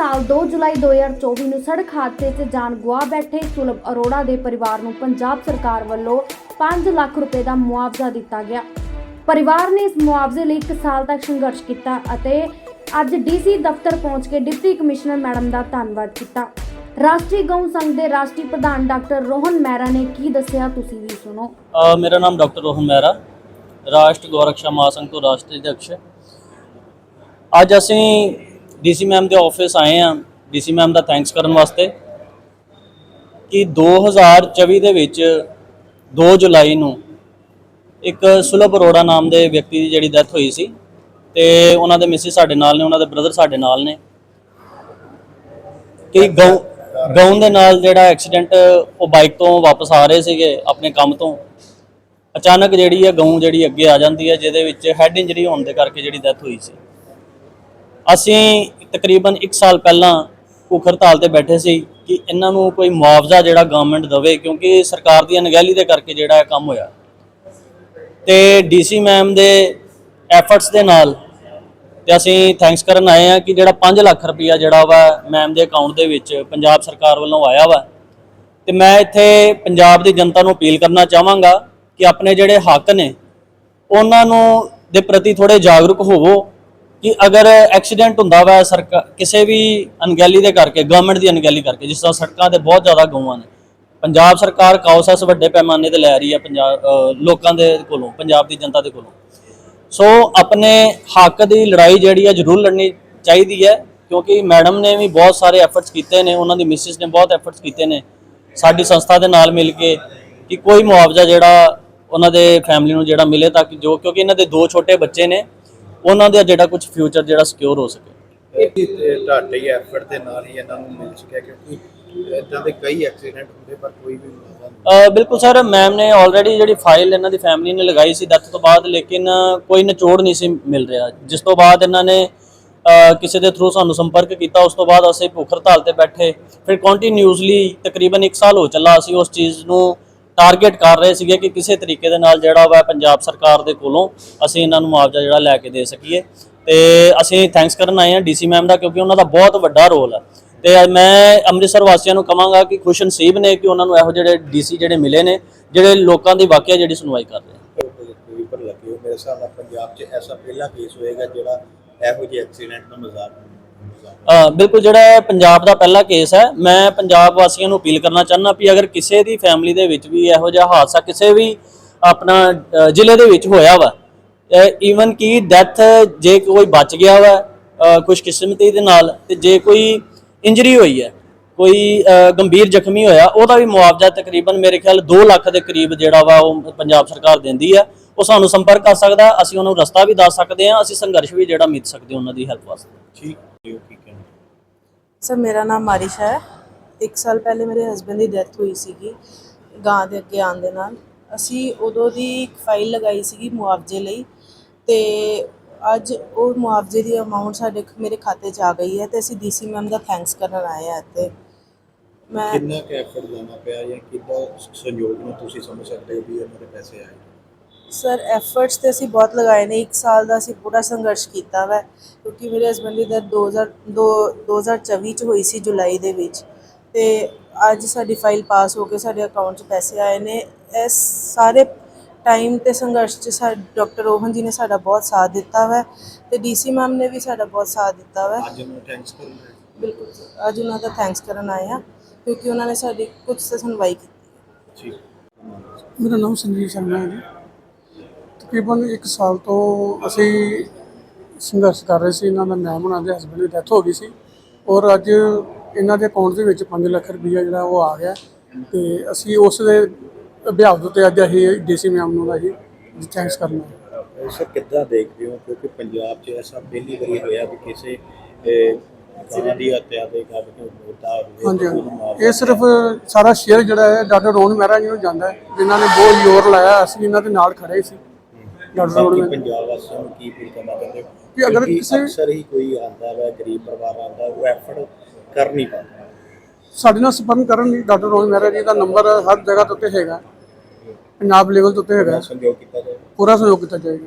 ਸਾਲ 2 ਜੁਲਾਈ 2024 ਨੂੰ ਸੜਕ ਹਾਦਸੇ 'ਚ ਜਾਨ ਗਵਾ ਬੈਠੇ ਸੁਲਭ ਅਰੋੜਾ ਦੇ ਪਰਿਵਾਰ ਨੂੰ ਪੰਜਾਬ ਸਰਕਾਰ ਵੱਲੋਂ 5 ਲੱਖ ਰੁਪਏ ਦਾ ਮੁਆਵਜ਼ਾ ਦਿੱਤਾ ਗਿਆ। ਪਰਿਵਾਰ ਨੇ ਇਸ ਮੁਆਵਜ਼ੇ ਲਈ 1 ਸਾਲ ਤੱਕ ਸੰਘਰਸ਼ ਕੀਤਾ ਅਤੇ ਅੱਜ ਡੀਸੀ ਦਫ਼ਤਰ ਪਹੁੰਚ ਕੇ ਡਿਪਟੀ ਕਮਿਸ਼ਨਰ ਮੈਡਮ ਦਾ ਧੰਨਵਾਦ ਕੀਤਾ। ਰਾਸ਼ਟਰੀ ਗਊ ਸੰਘ ਦੇ ਰਾਸ਼ਟਰੀ ਪ੍ਰਧਾਨ ਡਾਕਟਰ ਰੋਹਨ ਮਹਿਰਾ ਨੇ ਕੀ ਦੱਸਿਆ ਤੁਸੀਂ ਵੀ ਸੁਣੋ। ਮੇਰਾ ਨਾਮ ਡਾਕਟਰ ਰੋਹਨ ਮਹਿਰਾ, ਰਾਸ਼ਟਰੀ ਗੋਰਖਸ਼ਾ ਮਹਾਸੰਘ ਤੋਂ ਰਾਸ਼ਟਰੀ ਅਧਿਕਸ਼ ਅੱਜ ਅਸੀਂ ਡੀਸੀ ਮੈਮ ਦੇ ਆਫਿਸ ਆਏ ਹਾਂ ਡੀਸੀ ਮੈਮ ਦਾ ਥੈਂਕਸ ਕਰਨ ਵਾਸਤੇ ਕਿ 2024 ਦੇ ਵਿੱਚ 2 ਜੁਲਾਈ ਨੂੰ ਇੱਕ ਸੁਲਭ ਅਰੋੜਾ ਨਾਮ ਦੇ ਵਿਅਕਤੀ ਦੀ ਜਿਹੜੀ ਡੈਥ ਹੋਈ ਸੀ ਤੇ ਉਹਨਾਂ ਦੇ ਮਿਸਿਸ ਸਾਡੇ ਨਾਲ ਨੇ ਉਹਨਾਂ ਦੇ ਬ੍ਰਦਰ ਸਾਡੇ ਨਾਲ ਨੇ। ਕਿ ਗਊ ਦੇ ਨਾਲ ਜਿਹੜਾ ਐਕਸੀਡੈਂਟ ਉਹ ਬਾਈਕ ਤੋਂ ਵਾਪਸ ਆ ਰਹੇ ਸੀਗੇ ਆਪਣੇ ਕੰਮ ਤੋਂ। ਅਚਾਨਕ ਜਿਹੜੀ ਹੈ ਗਊ ਜਿਹੜੀ ਅੱਗੇ ਆ ਜਾਂਦੀ ਹੈ ਜਿਹਦੇ ਵਿੱਚ ਹੈਡ ਇੰਜਰੀ ਹੋਣ ਦੇ ਕਰਕੇ ਜਿਹੜੀ ਡੈਥ ਹੋਈ ਸੀ। ਅਸੀਂ ਤਕਰੀਬਨ 1 ਸਾਲ ਪਹਿਲਾਂ ਭੁੱਖ ਹੜਤਾਲ ਤੇ ਬੈਠੇ ਸੀ ਕਿ ਇਹਨਾਂ ਨੂੰ ਕੋਈ ਮੁਆਵਜ਼ਾ ਜਿਹੜਾ ਗਵਰਨਮੈਂਟ ਦੇਵੇ, ਕਿਉਂਕਿ ਸਰਕਾਰ ਦੀ ਅਣਗਹਿਲੀ ਦੇ ਕਰਕੇ ਜਿਹੜਾ ਇਹ ਕੰਮ ਹੋਇਆ। ਤੇ ਡੀਸੀ ਮੈਮ ਦੇ ਐਫਰਟਸ ਦੇ ਨਾਲ ਤੇ ਅਸੀਂ ਥੈਂਕਸ ਕਰਨ ਆਏ ਆ ਕਿ ਜਿਹੜਾ 5 ਲੱਖ ਰੁਪਇਆ ਜਿਹੜਾ ਵਾ ਮੈਮ ਦੇ ਅਕਾਊਂਟ ਦੇ ਵਿੱਚ ਪੰਜਾਬ ਸਰਕਾਰ ਵੱਲੋਂ ਆਇਆ ਵਾ। ਤੇ ਮੈਂ ਇੱਥੇ ਪੰਜਾਬ ਦੀ ਜਨਤਾ ਨੂੰ ਅਪੀਲ ਕਰਨਾ ਚਾਹਾਂਗਾ ਕਿ ਆਪਣੇ ਜਿਹੜੇ ਹੱਕ ਨੇ, ਉਹਨਾਂ ਨੂੰ ਦੇ ਪ੍ਰਤੀ ਥੋੜੇ ਜਾਗਰੂਕ ਹੋਵੋ। ਕਿ ਅਗਰ ਐਕਸੀਡੈਂਟ ਹੁੰਦਾ ਵਾ ਸਰਕਾਰ ਕਿਸੇ ਵੀ ਅਣਗਹਿਲੀ ਦੇ ਕਰਕੇ ਗਵਰਨਮੈਂਟ ਦੀ ਅਣਗਹਿਲੀ ਕਰਕੇ, ਜਿਸ ਤਰ੍ਹਾਂ ਸੜਕਾਂ ਤੇ ਬਹੁਤ ਜ਼ਿਆਦਾ ਗਊਆਂ ਨੇ। ਪੰਜਾਬ ਸਰਕਾਰ ਕਾਉਸਸ ਵੱਡੇ ਪੈਮਾਨੇ ਤੇ ਲੈ ਰਹੀ ਹੈ ਪੰਜਾਬ ਲੋਕਾਂ ਦੇ ਕੋਲੋਂ, ਪੰਜਾਬ ਦੀ ਜਨਤਾ ਦੇ ਕੋਲੋਂ। ਸੋ ਆਪਣੇ ਹੱਕ ਦੀ ਲੜਾਈ ਜਿਹੜੀ ਹੈ ਜ਼ਰੂਰ ਲੜਨੀ ਚਾਹੀਦੀ ਹੈ, ਕਿਉਂਕਿ ਮੈਡਮ ਨੇ ਵੀ ਬਹੁਤ ਸਾਰੇ ਐਫਰਟਸ ਕੀਤੇ ਨੇ, ਉਹਨਾਂ ਦੀ ਮਿਸਿਸ ਨੇ ਬਹੁਤ ਐਫਰਟਸ ਕੀਤੇ ਨੇ। ਸਾਡੀ ਸੰਸਥਾ ਦੇ ਨਾਲ ਮਿਲ ਕੇ ਕਿ ਕੋਈ ਮੁਆਵਜ਼ਾ ਜਿਹੜਾ ਉਹਨਾਂ ਦੇ ਫੈਮਿਲੀ ਨੂੰ ਜਿਹੜਾ ਮਿਲੇ ਤਾਂ ਕਿ ਜੋ, ਕਿਉਂਕਿ ਇਹਨਾਂ ਦੇ ਦੋ ਛੋਟੇ ਬੱਚੇ ਨੇ ਉਹਨਾਂ ਦਾ ਜਿਹੜਾ ਕੁਝ ਫਿਊਚਰ ਜਿਹੜਾ ਸਿਕਿਉਰ ਹੋ ਸਕੇ। ਇਹ ਤੁਹਾਡੇ ਹੀ ਐਫਰਟ ਦੇ ਨਾਲ ਹੀ ਇਹਨਾਂ ਨੂੰ ਮਿਲ ਸਕਿਆ ਕਿਉਂਕਿ ਇਦਾਂ ਦੇ ਕਈ ਐਕਸੀਡੈਂਟ ਹੁੰਦੇ ਪਰ ਕੋਈ ਵੀ ਬਿਲਕੁਲ ਸਰ ਮੈਮ ਨੇ ਆਲਰੇਡੀ ਜਿਹੜੀ ਫਾਈਲ ਇਹਨਾਂ ਦੀ ਫੈਮਿਲੀ ਨੇ ਲਗਾਈ ਸੀ ਡੈਥ ਤੋਂ ਬਾਅਦ ਲੇਕਿਨ ਕੋਈ ਨਿਚੋੜ ਨਹੀਂ ਸੀ ਮਿਲ ਰਿਹਾ। ਜਿਸ ਤੋਂ ਬਾਅਦ ਇਹਨਾਂ ਨੇ ਕਿਸੇ ਦੇ ਥਰੂ ਸਾਨੂੰ ਸੰਪਰਕ ਕੀਤਾ ਉਸ ਤੋਂ ਬਾਅਦ ਅਸੀਂ ਭੁੱਖ ਹੜਤਾਲ ਤੇ ਬੈਠੇ। ਫਿਰ ਕੰਟੀਨਿਊਸਲੀ ਤਕਰੀਬਨ 1 ਸਾਲ ਹੋ ਚੱਲਾ ਅਸੀਂ ਉਸ ਚੀਜ਼ ਨੂੰ ਟਾਰਗੇਟ ਕਰ ਰਹੇ ਸੀਗੇ ਕਿ ਕਿਸੇ ਤਰੀਕੇ ਦੇ ਨਾਲ ਜਿਹੜਾ ਵਾ ਪੰਜਾਬ ਸਰਕਾਰ ਦੇ ਕੋਲੋਂ ਅਸੀਂ ਇਹਨਾਂ ਨੂੰ ਮੁਆਵਜ਼ਾ ਜਿਹੜਾ ਲੈ ਕੇ ਦੇ ਸਕੀਏ। ਤੇ ਅਸੀਂ ਥੈਂਕਸ ਕਰਨ ਆਏ ਹਾਂ ਡੀਸੀ ਮੈਮ ਦਾ ਕਿਉਂਕਿ ਉਹਨਾਂ ਦਾ ਬਹੁਤ ਵੱਡਾ ਰੋਲ ਹੈ ਤੇ ਮੈਂ ਅੰਮ੍ਰਿਤਸਰ ਵਾਸੀਆਂ ਨੂੰ ਕਹਾਂਗਾ ਕਿ ਖੁਸ਼ ਨਸੀਬ ਨੇ ਕਿ ਉਹਨਾਂ ਨੂੰ ਇਹੋ ਜਿਹੜੇ ਡੀਸੀ ਜਿਹੜੇ ਮਿਲੇ ਨੇ, ਜਿਹੜੇ ਲੋਕਾਂ ਦੀ ਵਾਕਿਆ ਜਿਹੜੀ ਸੁਣਵਾਈ ਕਰ ਰਹੇ ਮੇਰੇ ਹਿਸਾਬ ਨਾਲ ਪੰਜਾਬ 'ਚ ਐਸਾ ਪਹਿਲਾ ਕੇਸ ਹੋਏਗਾ ਜਿਹੜਾ ਇਹੋ ਜਿਹੇ ਐਕਸੀਡੈਂਟ ਦਾ ਮਜ਼ਾਕ ਬਿਲਕੁਲ ਜਿਹੜਾ ਪੰਜਾਬ ਦਾ ਪਹਿਲਾ ਕੇਸ ਹੈ, ਮੈਂ ਪੰਜਾਬ ਵਾਸੀਆਂ ਨੂੰ ਅਪੀਲ ਕਰਨਾ ਚਾਹੁੰਦਾ ਵੀ ਅਗਰ ਕਿਸੇ ਦੀ ਫੈਮਿਲੀ ਦੇ ਵਿੱਚ ਵੀ ਇਹੋ ਜਿਹਾ ਹਾਦਸਾ ਕਿਸੇ ਵੀ ਆਪਣਾ ਜ਼ਿਲ੍ਹੇ ਦੇ ਵਿੱਚ ਹੋਇਆ ਵਾ ਈਵਨ ਕਿ ਡੈਥ ਜੇ ਕੋਈ ਬਚ ਗਿਆ ਵਾ ਖੁਸ਼ਕਿਸਮਤੀ ਦੇ ਨਾਲ ਤੇ ਜੇ ਕੋਈ ਇੰਜਰੀ ਹੋਈ ਹੈ, ਕੋਈ ਗੰਭੀਰ ਜ਼ਖਮੀ ਹੋਇਆ, ਉਹਦਾ ਵੀ ਮੁਆਵਜ਼ਾ ਤਕਰੀਬਨ ਮੇਰੇ ਖਿਆਲ 2 ਲੱਖ ਦੇ ਕਰੀਬ ਜਿਹੜਾ ਵਾ ਉਹ ਪੰਜਾਬ ਸਰਕਾਰ ਦਿੰਦੀ ਹੈ। ਉਹ ਸਾਨੂੰ ਸੰਪਰਕ ਕਰ ਸਕਦਾ ਅਸੀਂ ਉਹਨੂੰ ਰਸਤਾ ਵੀ ਦੱਸ ਸਕਦੇ ਹਾਂ ਅਸੀਂ ਸੰਘਰਸ਼ ਵੀ ਜਿਹੜਾ ਮਿੱਥ ਸਕਦੇ ਹਾਂ ਉਹਨਾਂ ਦੀ ਹੈਲਪ ਵਾਸਤੇ। ਠੀਕ ਜੋ ਕੀ ਕਹਿਣਾ? ਸਰ ਮੇਰਾ ਨਾਮ ਮਾਰਿਸ਼ਾ ਹੈ। ਇੱਕ ਸਾਲ ਪਹਿਲੇ ਮੇਰੇ ਹਸਬੰਡ ਦੀ ਡੈਥ ਹੋਈ ਸੀਗੀ ਗਾਂ ਦੇ ਅੱਗੇ ਆਉਣ ਦੇ ਨਾਲ। ਅਸੀਂ ਉਦੋਂ ਦੀ ਇੱਕ ਫਾਈਲ ਲਗਾਈ ਸੀਗੀ ਮੁਆਵਜ਼ੇ ਲਈ ਤੇ ਅੱਜ ਉਹ ਮੁਆਵਜ਼ੇ ਦੀ ਅਮਾਉਂਟ ਸਾਡੇ ਮੇਰੇ ਖਾਤੇ 'ਚ ਆ ਗਈ ਹੈ ਤੇ ਅਸੀਂ ਡੀਸੀ ਮੈਮ ਦਾ ਥੈਂਕਸ ਕਰਨ ਆਏ ਆ ਇੱਥੇ। ਮੈਂ ਕਿੰਨਾ ਕੁ ਐਫਰਟ ਲਾਉਣਾ ਪਿਆ ਜਾਂ ਕਿੰਨਾ ਸੰਯੋਗ ਨੂੰ ਤੁਸੀਂ ਸਮਝ ਸਕਦੇ ਹੋ ਵੀ ਇਹਨਾਂ ਦੇ ਪੈਸੇ ਆਏ? ਸਰ ਐਫਰਟਸ ਤੇ ਅਸੀਂ ਬਹੁਤ ਲਗਾਏ ਨੇ। ਇੱਕ ਸਾਲ ਦਾ ਅਸੀਂ ਪੂਰਾ ਸੰਘਰਸ਼ ਕੀਤਾ ਵਾ ਕਿਉਂਕਿ ਮੇਰੇ ਹਸਬੰਡ ਦੀ ਡੈਥ 2002 2024 ਚ ਹੋਈ ਸੀ ਜੁਲਾਈ ਦੇ ਵਿੱਚ। ਤੇ ਅੱਜ ਸਾਡੀ ਫਾਈਲ ਪਾਸ ਹੋ ਕੇ ਸਾਡੇ ਅਕਾਊਂਟ 'ਚ ਪੈਸੇ ਆਏ ਨੇ। ਇਸ ਸਾਰੇ ਟਾਈਮ ਤੇ ਸੰਘਰਸ਼ 'ਚ ਸਾਡੇ ਡਾਕਟਰ ਰੋਹਨ ਜੀ ਨੇ ਸਾਡਾ ਬਹੁਤ ਸਾਥ ਦਿੱਤਾ ਵਾ ਤੇ ਡੀਸੀ ਮੈਮ ਨੇ ਵੀ ਸਾਡਾ ਬਹੁਤ ਸਾਥ ਦਿੱਤਾ ਵਾ। ਅੱਜ ਨੂੰ ਥੈਂਕਸ ਕਰੂੰਗਾ ਬਿਲਕੁਲ ਅੱਜ ਉਹਨਾਂ ਦਾ ਥੈਂਕਸ ਕਰਨ ਆਏ ਆ ਕਿਉਂਕਿ ਉਹਨਾਂ ਨੇ ਸਾਡੀ ਕੁਝ ਤਾਂ ਸੁਣਵਾਈ ਕੀਤੀ। ਠੀਕ। ਮੇਰਾ ਨਾਮ ਸੰਜੀਵ ਸ਼ਰਮਾ ਹੈ ਜੀ। ਤਕਰੀਬਨ 1 ਸਾਲ ਤੋਂ ਅਸੀਂ ਸੰਘਰਸ਼ ਕਰ ਰਹੇ ਸੀ। ਇਹਨਾਂ ਦਾ ਨਾਮ ਉਹਨਾਂ ਦੇ ਹਸਬੰਡ ਦੀ ਡੈਥ ਹੋ ਗਈ ਸੀ। ਔਰ ਅੱਜ ਇਹਨਾਂ ਦੇ ਅਕਾਊਂਟ ਦੇ ਵਿੱਚ 5 ਲੱਖ ਰੁਪਈਆ ਜਿਹੜਾ ਉਹ ਆ ਗਿਆ। ਤੇ ਅਸੀਂ ਉਸ ਦੇ ਅਭਿਆਸ ਦੇ ਉੱਤੇ ਅੱਜ ਅਸੀਂ ਡੀਸੀ ਮੈਮ ਨੂੰ ਦਾ ਜੀ ਥੈਂਕਸ ਕਰਨਾ ਹੈ। ਸਰ ਕਿੱਦਾਂ ਦੇਖਦੇ ਹੋ? ਕਿਉਂਕਿ ਪੰਜਾਬ 'ਚ ਐਸਾ ਪਹਿਲੀ ਵਾਰੀ ਹੋਇਆ ਵੀ ਕਿਸੇ ਦੀ ਹੱਤਿਆ ਦੇ ਹਾਂਜੀ ਇਹ ਸਿਰਫ ਸਾਰਾ ਸ਼ੇਅਰ ਜਿਹੜਾ ਹੈ ਡਾਕਟਰ ਰੋਹਨ ਮਹਿਰਾ ਜੀ ਨੂੰ ਜਾਂਦਾ ਹੈ ਜਿਨ੍ਹਾਂ ਨੇ ਬਹੁਤ ਜ਼ੋਰ ਲਾਇਆ। ਅਸੀਂ ਇਹਨਾਂ ਦੇ ਨਾਲ ਖੜੇ ਸੀ। ਡਾਕਟਰ ਬਾਕੀ ਮਹਿਰਾ ਪੰਜਾਬ ਵਾਸੀਆਂ ਨੂੰ ਕੀ ਅਪੀਲ ਕਰਨਾ ਚਾਹੁੰਦੇ ਹੋ? ਕਿ ਅਗਰ ਕਿਉਂਕਿ ਕਿਸੇ- ਅਕਸਰ ਹੀ ਕੋਈ ਆਂਦਾ ਹੈ ਗਰੀਬ ਪਰਿਵਾਰ ਆਂਦਾ ਉਹ ਐਫਰਟ ਕਰ ਨਹੀਂ ਪਾਉਂਦਾ। ਸਾਡੇ ਨਾਲ ਸੰਪਰਕ ਕਰਨ ਲਈ ਡਾਕਟਰ ਰੋਹਨ ਮਹਿਰਾ ਜੀ ਦਾ ਨੰਬਰ ਹਰ ਜਗ੍ਹਾ ਤੇ ਉੱਤੇ ਹੈਗਾ। ਪੰਜਾਬ ਲੈਵਲ ਤੇ ਉੱਤੇ ਹੈਗਾ। ਸੰਯੋਗ ਕੀਤਾ ਜਾਵੇ ਪੂਰਾ ਸਹਿਯੋਗ ਕੀਤਾ ਜਾਏਗਾ।